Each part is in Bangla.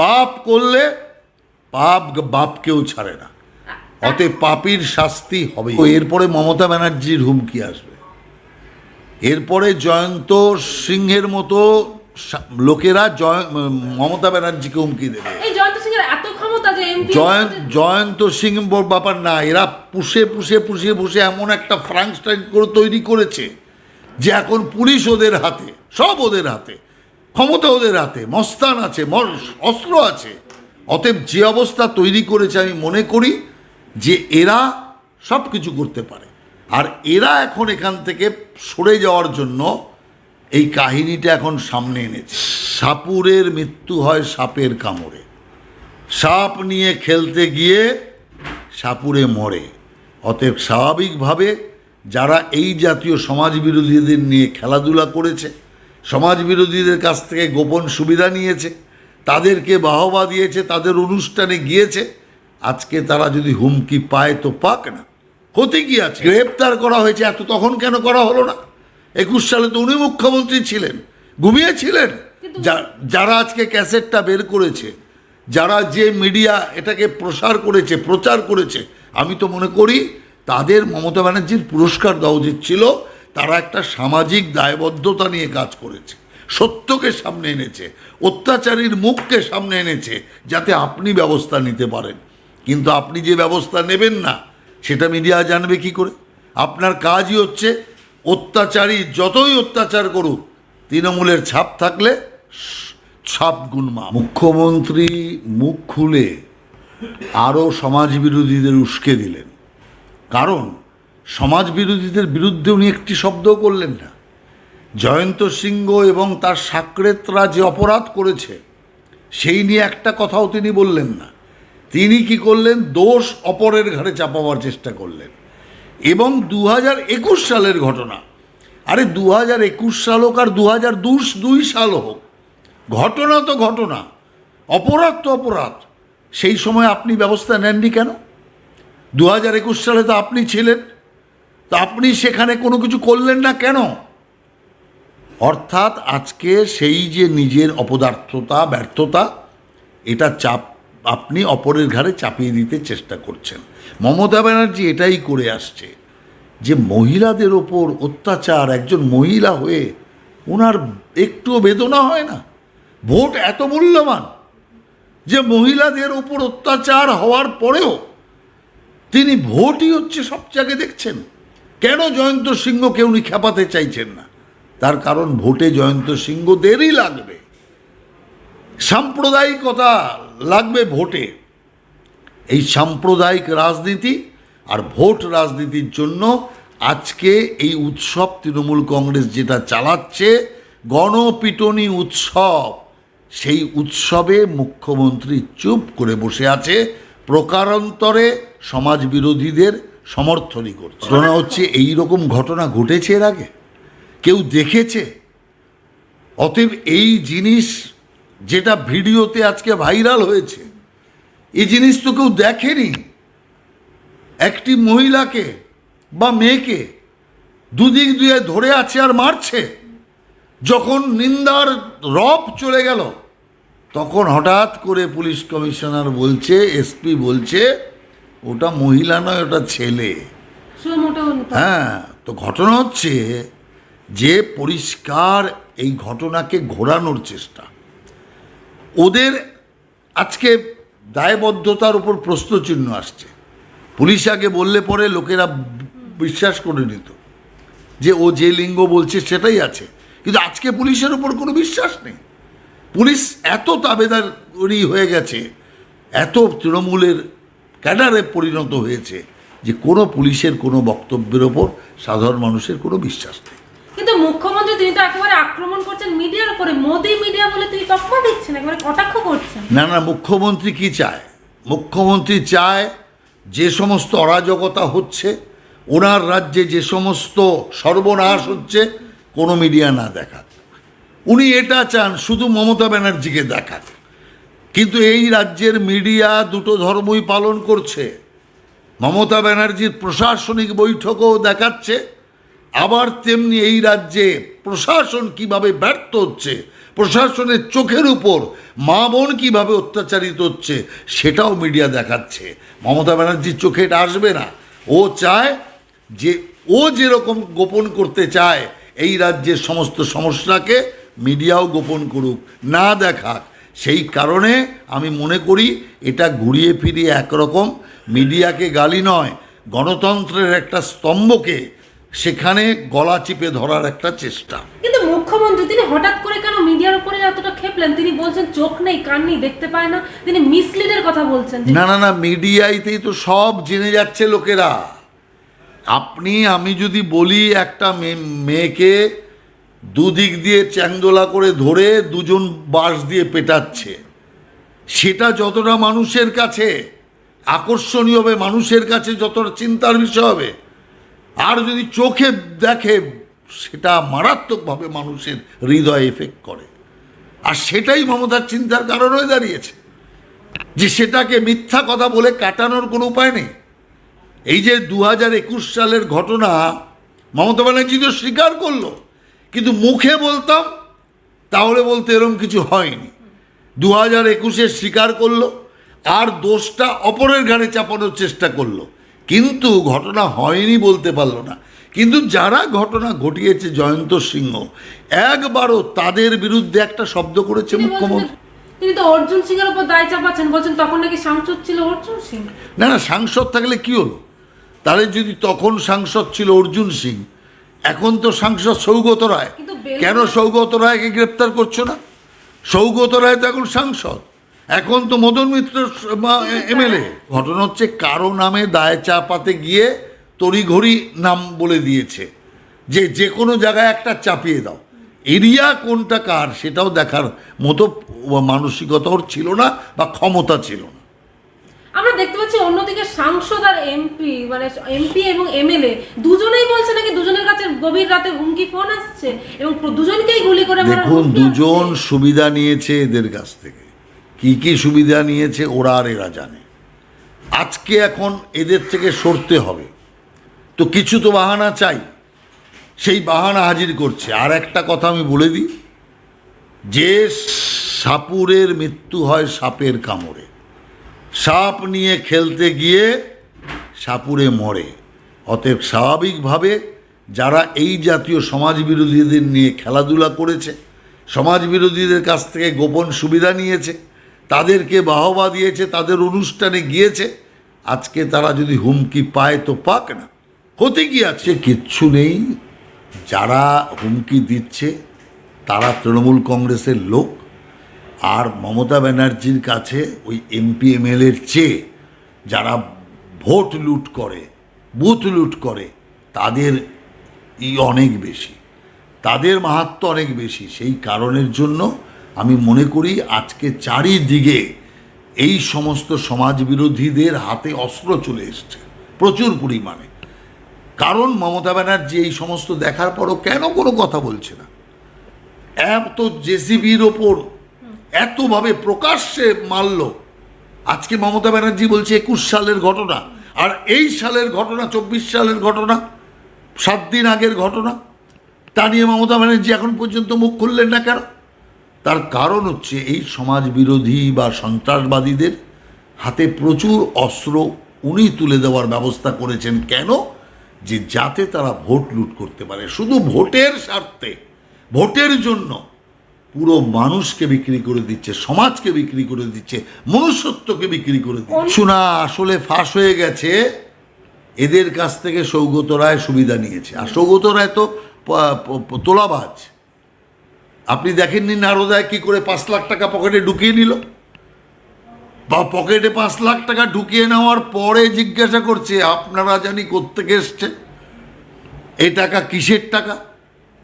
পাপ করলে পাপ বাপকেও ছাড়ে না। অতএব পাপীর শাস্তি হবে এরপরে মমতা ব্যানার্জির হুমকি আসবে। এরপরে জয়ন্ত সিংহের মতো লোকেরা মমতা ব্যানার্জিকে হুমকি দেবে। জয়ন্ত সিং ব্যাপার না এরা পুষে পুষে পুষে পুষে এমন একটা ফ্রাঙ্কস্টাইন করে তৈরি করেছে যে এখন পুলিশ ওদের হাতে সব ওদের হাতে। ক্ষমতা ওদের হাতে, মস্তান আছে অস্ত্র আছে। অতএব যে অবস্থা তৈরি করেছে আমি মনে করি যে এরা সব কিছু করতে পারে। আর এরা এখন এখান থেকে সরে যাওয়ার জন্য এই কাহিনীটা এখন সামনে এনেছে। সাপুরের মৃত্যু হয় সাপের কামড়ে। সাপ নিয়ে খেলতে গিয়ে সাপুরে মরে। অতএব স্বাভাবিকভাবে যারা এই জাতীয় সমাজ বিরোধীদের নিয়ে খেলাধুলা করেছে সমাজ বিরোধীদের কাছ থেকে গোপন সুবিধা নিয়েছে তাদেরকে বাহবা দিয়েছে তাদের অনুষ্ঠানে গিয়েছে। আজকে তারা যদি হুমকি পায় তো পাক না। হতে কি আছে? গ্রেপ্তার করা হয়েছে এত তখন কেন করা হলো না? একুশ সালে তো উনি মুখ্যমন্ত্রী ছিলেন ঘুমিয়েছিলেন। যা- যারা আজকে ক্যাসেটটা বের করেছে যারা যে মিডিয়া এটাকে প্রসার করেছে প্রচার করেছে আমি তো মনে করি তাদের মমতা ব্যানার্জির পুরস্কার দেওয়া উচিত ছিল তারা একটা সামাজিক দায়বদ্ধতা নিয়ে কাজ করেছে। সত্যকে সামনে এনেছে, অত্যাচারীর মুখকে সামনে এনেছে, যাতে আপনি ব্যবস্থা নিতে পারেন। কিন্তু আপনি যে ব্যবস্থা নেবেন না, সেটা মিডিয়া জানবে কি করে? আপনার কাজই হচ্ছে অত্যাচারী যতই অত্যাচার করুক, তৃণমূলের ছাপ থাকলে ছাপ গুণমা মুখ্যমন্ত্রী মুখ খুলে আরও সমাজ বিরোধীদের উস্কে দিলেন। কারণ সমাজ বিরোধীদের বিরুদ্ধে উনি একটি শব্দও করলেন না। জয়ন্ত সিংহ এবং তার সাকরেতরা যে অপরাধ করেছে, সেই নিয়ে একটা কথাও তিনি বললেন না। তিনি কি করলেন? দোষ অপরের ঘাড়ে চাপাবার চেষ্টা করলেন। এবং দু একুশ সালের ঘটনা, আরে দু হাজার একুশ সাল হোক আর দু হাজার দুশ দুই সাল হোক, ঘটনা তো ঘটনা, অপরাধ তো অপরাধ, সেই সময় আপনি ব্যবস্থা নেননি কেন? দু হাজার একুশ সালে তো আপনি ছিলেন। তো আপনি সেখানে কোনো কিছু করলেন না কেন? অর্থাৎ আজকে সেই যে নিজের অপদার্থতা, ব্যর্থতা, এটা চাপ, আপনি অপরের ঘাড়ে চাপিয়ে দিতে চেষ্টা করছেন। মমতা ব্যানার্জি এটাই করে আসছে যে মহিলাদের ওপর অত্যাচার, একজন মহিলা হয়ে ওনার একটুও বেদনা হয় না। ভোট এত মূল্যবান যে মহিলাদের ওপর অত্যাচার হওয়ার পরেও তিনি ভোটই হচ্ছে সব জায়গায় দেখছেন। কেন জয়ন্ত সিংহকে উনি খেপাতে চাইছেন না? তার কারণ ভোটে জয়ন্ত সিংহদেরই লাগবে। সাম্প্রদায়িকতা লাগবে ভোটে। এই সাম্প্রদায়িক রাজনীতি আর ভোট রাজনীতির জন্য আজকে এই উৎসব তৃণমূল কংগ্রেস যেটা চালাচ্ছে, গণপিটনি উৎসব, সেই উৎসবে মুখ্যমন্ত্রী চুপ করে বসে আছে। প্রকারান্তরে সমাজ বিরোধীদের সমর্থনই করছে। ঘটনা হচ্ছে এই রকম ঘটনা ঘটেছে এর আগে? কেউ দেখেছে? অতএব এই জিনিস যেটা ভিডিওতে আজকে ভাইরাল হয়েছে, এই জিনিস তো কেউ দেখেনি। একটি মহিলাকে বা মেয়েকে দুদিক দুয়ে ধরে আছে আর মারছে। যখন নিন্দার রব চলে গেল, তখন হঠাৎ করে পুলিশ কমিশনার বলছে, এসপি বলছে ওটা মহিলা নয় ওটা ছেলে। হ্যাঁ তো ঘটনা হচ্ছে যে পরিষ্কার এই ঘটনাকে ঘোরানোর চেষ্টা। ওদের আজকে দায়বদ্ধতার উপর প্রশ্নচিহ্ন আসছে। পুলিশ আগে বললে পরে লোকেরা বিশ্বাস করে নিত যে ও যে লিঙ্গ বলছে সেটাই আছে। কিন্তু আজকে পুলিশের উপর কোনো বিশ্বাস নেই। পুলিশ এত তাবেদারি হয়ে গেছে এত তৃণমূলের ক্যাডারে পরিণত হয়েছে যে কোনো পুলিশের কোনো বক্তব্যের ওপর সাধারণ মানুষের কোনো বিশ্বাস নেই। কিন্তু মুখ্যমন্ত্রী তিনি তো একেবারে আক্রমণ করছেন মিডিয়ার উপরে মোদি মিডিয়া বলে তিনি তকমা দিচ্ছেন একেবারে কটাক্ষ করছেন। না না মুখ্যমন্ত্রী কি চায়? মুখ্যমন্ত্রী চায় যে সমস্ত অরাজকতা হচ্ছে ওনার রাজ্যে যে সমস্ত সর্বনাশ হচ্ছে কোনো মিডিয়া না দেখাক। উনি এটা চান শুধু মমতা ব্যানার্জিকে দেখাক। কিন্তু এই রাজ্যের মিডিয়া দুটো ধর্মই পালন করছে। মমতা ব্যানার্জির প্রশাসনিক বৈঠকও দেখাচ্ছে, আবার তেমনি এই রাজ্যে প্রশাসন কীভাবে ব্যর্থ হচ্ছে, প্রশাসনের চোখের উপর মা বোন কীভাবে অত্যাচারিত হচ্ছে, সেটাও মিডিয়া দেখাচ্ছে। মমতা ব্যানার্জির চোখে এটা আসবে না। ও চায় যে, ও যেরকম গোপন করতে চায়, এই রাজ্যের সমস্ত সমস্যাকে মিডিয়াও গোপন করুক, না দেখাক। সেই কারণে আমি মনে করি এটা ঘুরিয়ে ফিরিয়ে একরকম। মিডিয়াকে গালি নয় গণতন্ত্রের একটা স্তম্ভকে সেখানে গলা চিপে ধরার একটা চেষ্টা। কিন্তু মুখ্যমন্ত্রী তিনি হঠাৎ করে কেন মিডিয়ার উপরে এতটা খেপলেন? তিনি বলছেন চোখ নেই কান নেই দেখতে পায় না। তিনি মিসলিডের কথা বলছেন না না না মিডিয়াইতেই তো সব জেনে যাচ্ছে লোকেরা। আপনি আমি যদি বলি একটা মেয়েকে দুদিক দিয়ে চ্যাংদোলা করে ধরে দুজন বাঁশ দিয়ে পেটাচ্ছে। সেটা যতটা মানুষের কাছে আকর্ষণীয় হবে, মানুষের কাছে যতটা চিন্তার বিষয় হবে, আর যদি চোখে দেখে সেটা মারাত্মকভাবে মানুষের হৃদয় এফেক্ট করে। আর সেটাই মমতার চিন্তার কারণ হয়ে দাঁড়িয়েছে, যে সেটাকে মিথ্যা কথা বলে কাটানোর কোনো উপায় নেই। এই যে দু হাজার একুশ সালের ঘটনা মমতা ব্যানার্জি তো স্বীকার করল। কিন্তু মুখে বলতাম তাহলে বলতে এরম কিছু হয়নি। দু হাজার একুশে স্বীকার করল আর দোষটা অপরের ঘাড়ে চাপানোর চেষ্টা করল। কিন্তু ঘটনা হয়নি বলতে পারল না। কিন্তু যারা ঘটনা ঘটিয়েছে জয়ন্ত সিংহ একবারও তাদের বিরুদ্ধে একটা শব্দ করেছে মুখ্যমন্ত্রী। তিনি তো অর্জুন সিং এর উপর দায় চাপাচ্ছেন বলছেন তখন নাকি সাংসদ ছিল অর্জুন সিং। না না সাংসদ থাকলে কি হলো? তাহলে যদি তখন সাংসদ ছিল অর্জুন সিং এখন তো সাংসদ সৌগত রায়। কেন সৌগত রায়কে গ্রেপ্তার করছ না? সৌগত রায় তো এখন সাংসদ। এখন তো মদন মিত্র এমএলএ। ঘটনা হচ্ছে কারও নামে দায় চাপাতে গিয়ে তড়িঘড়ি নাম বলে দিয়েছে। যে যে কোনো জায়গায় একটা চাপিয়ে দাও। এরিয়া কোনটা কার সেটাও দেখার মতো মানসিকতা ওর ছিল না বা ক্ষমতা ছিল না। আমরা দেখতে পাচ্ছি অন্যদিকে সাংসদ আর এমপি মানে এমপি এবং এমএলএ দুজনেই বলছে নাকি দুজনের কাছে গভীর রাতে হুমকি ফোন আসছে এবং দুজনকেই গুলি করে দেখুন দুজন সুবিধা নিয়েছে এদের কাছ থেকে। কি কি সুবিধা নিয়েছে ওরা আর এরা জানে। আজকে এখন এদের থেকে সরতে হবে। তো কিছু তো বাহানা চাই। সেই বাহানা হাজির করছে। আর একটা কথা আমি বলে দিই যে সাপুরের মৃত্যু হয় সাপের কামড়ে। সাপ নিয়ে খেলতে গিয়ে সাপুরে মরে। অতএব স্বাভাবিকভাবে যারা এই জাতীয় সমাজ বিরোধীদের নিয়ে খেলাধুলা করেছে সমাজ বিরোধীদের কাছ থেকে গোপন সুবিধা নিয়েছে, তাদেরকে বাহবা দিয়েছে, তাদের অনুষ্ঠানে গিয়েছে, আজকে তারা যদি হুমকি পায় তো পাক না। হতে কি আছে কিচ্ছু নেই। যারা হুমকি দিচ্ছে, তারা তৃণমূল কংগ্রেসের লোক। আর মমতা ব্যানার্জির কাছে ওই এমপি, এমএলএর চেয়ে যারা ভোট লুট করে, বুথ লুট করে, তাদের ই অনেক বেশি। তাদের মাহাত্ম অনেক বেশি। সেই কারণের জন্য আমি মনে করি আজকে চারিদিকে এই সমস্ত সমাজ বিরোধীদের হাতে অস্ত্র চলে এসছে, প্রচুর পরিমাণে। কারণ মমতা ব্যানার্জি এই সমস্ত দেখার পরও কেন কোনো কথা বলছে না? এত জেসিবির ওপর এতভাবে প্রকাশ্যে মারল। আজকে মমতা ব্যানার্জি বলছে একুশ সালের ঘটনা। আর এই সালের ঘটনা, চব্বিশ সালের ঘটনা, সাত দিন আগের ঘটনা, তা নিয়ে মমতা ব্যানার্জি এখন পর্যন্ত মুখ খুললেন না কেন? তার কারণ হচ্ছে এই সমাজ বিরোধী বা সন্ত্রাসবাদীদের হাতে প্রচুর অস্ত্র উনি তুলে দেওয়ার ব্যবস্থা করেছেন কেন? যে যাতে তারা ভোট লুট করতে পারে। শুধু ভোটের স্বার্থে, ভোটের জন্য। পুরো মানুষকে বিক্রি করে দিচ্ছে সমাজকে বিক্রি করে দিচ্ছে মনুষ্যত্বকে বিক্রি করে দিচ্ছে। শোনা আসলে ফাঁস হয়ে গেছে। এদের কাছ থেকে সৌগত রায় সুবিধা নিয়েছে। আর সৌগত রায় তো তোলাবাজ। আপনি দেখেননি নারদায় কি করে পাঁচ লাখ টাকা পকেটে ঢুকিয়ে নিল? বা পকেটে পাঁচ লাখ টাকা ঢুকিয়ে নেওয়ার পরে জিজ্ঞাসা করছে আপনারা জানি কোত্থেকে এসছে এই টাকা কিসের টাকা?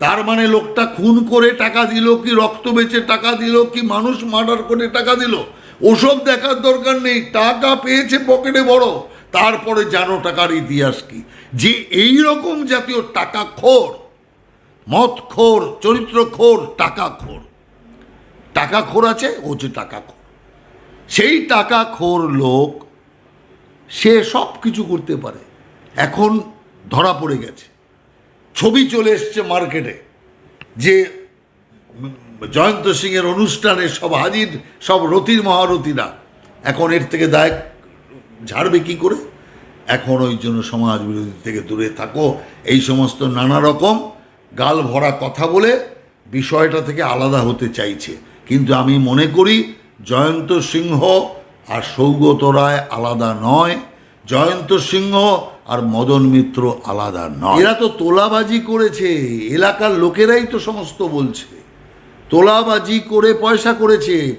তার মানে লোকটা খুন করে টাকা দিল কি রক্ত বেচে টাকা দিল কি মানুষ মার্ডার করে টাকা দিল? ওসব দেখার দরকার নেই, টাকা পেয়েছে পকেটে বড়। তারপরে জানো টাকার ইতিহাস কি? যে এই রকম জাতীয় টাকা খোর মদ খোর চরিত্র খোর টাকা খোর টাকা খোর আছে, ও যে টাকা খোর সেই টাকা খোর লোক, সে সব কিছু করতে পারে। এখন ধরা পড়ে গেছে। ছবি চলে এসছে মার্কেটে, যে জয়ন্ত সিংয়ের অনুষ্ঠানে সব হাজির, সব রতির মহারথীরা এখন এর থেকে দায় ঝাড়বে কি করে? এখন ওই জন্য সমাজ বিরোধী থেকে দূরে থাকো। এই সমস্ত নানা রকম গাল ভরা কথা বলে বিষয়টা থেকে আলাদা হতে চাইছে। কিন্তু আমি মনে করি জয়ন্ত সিংহ আর সৌগত রায় আলাদা নয়। জয়ন্ত সিংহ আর মদন মিত্র আলাদা নয়। এরা তো তোলাবাজি করেছে, এলাকার লোকেরাই তো সমস্ত বলছে। তোলাবাজি করে পয়সা করেছে,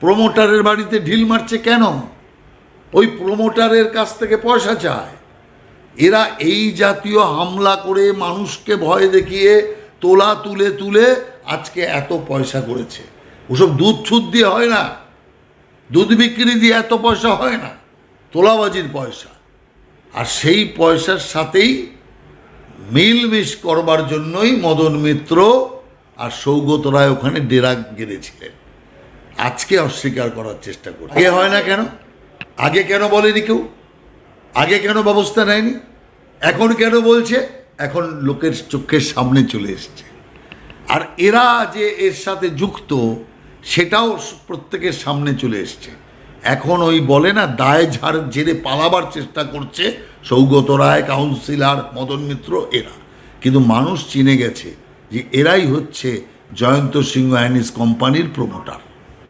প্রমোটারের বাড়িতে ঢিল মারছে কেন? ওই প্রমোটারের কাছ থেকে পয়সা চায়। এরা এই জাতীয় হামলা করে মানুষকে ভয় দেখিয়ে তোলা, তুলে তুলে আজকে এত পয়সা করেছে। ওসব দুধ ছুদ দিয়ে হয় না? দুধ বিক্রি দিয়ে এত পয়সা হয় না? তোলাবাজির পয়সা। আর সেই পয়সার সাথেই মিলমিশ করবার জন্যই মদন মিত্র আর সৌগত রায় ওখানে ডেরা গেড়েছিলেন। আজকে অস্বীকার করার চেষ্টা করে আগে হয় না কেন? আগে কেন বলেনি কেউ? আগে কেন ব্যবস্থা নেয়নি? এখন কেন বলছে? এখন লোকের চোখের সামনে চলে এসছে। আর এরা যে এর সাথে যুক্ত, সেটাও প্রত্যেকের সামনে চলে এসছে। এখন ওই বলে না, দায় ঝাড় জেরে পালাবার চেষ্টা করছে সৌগত রায়, কাউন্সিলার মদন মিত্র, এরা। কিন্তু মানুষ চিনে গেছে যে এরাই হচ্ছে জয়ন্ত সিংহ অ্যানিস কোম্পানির প্রমোটার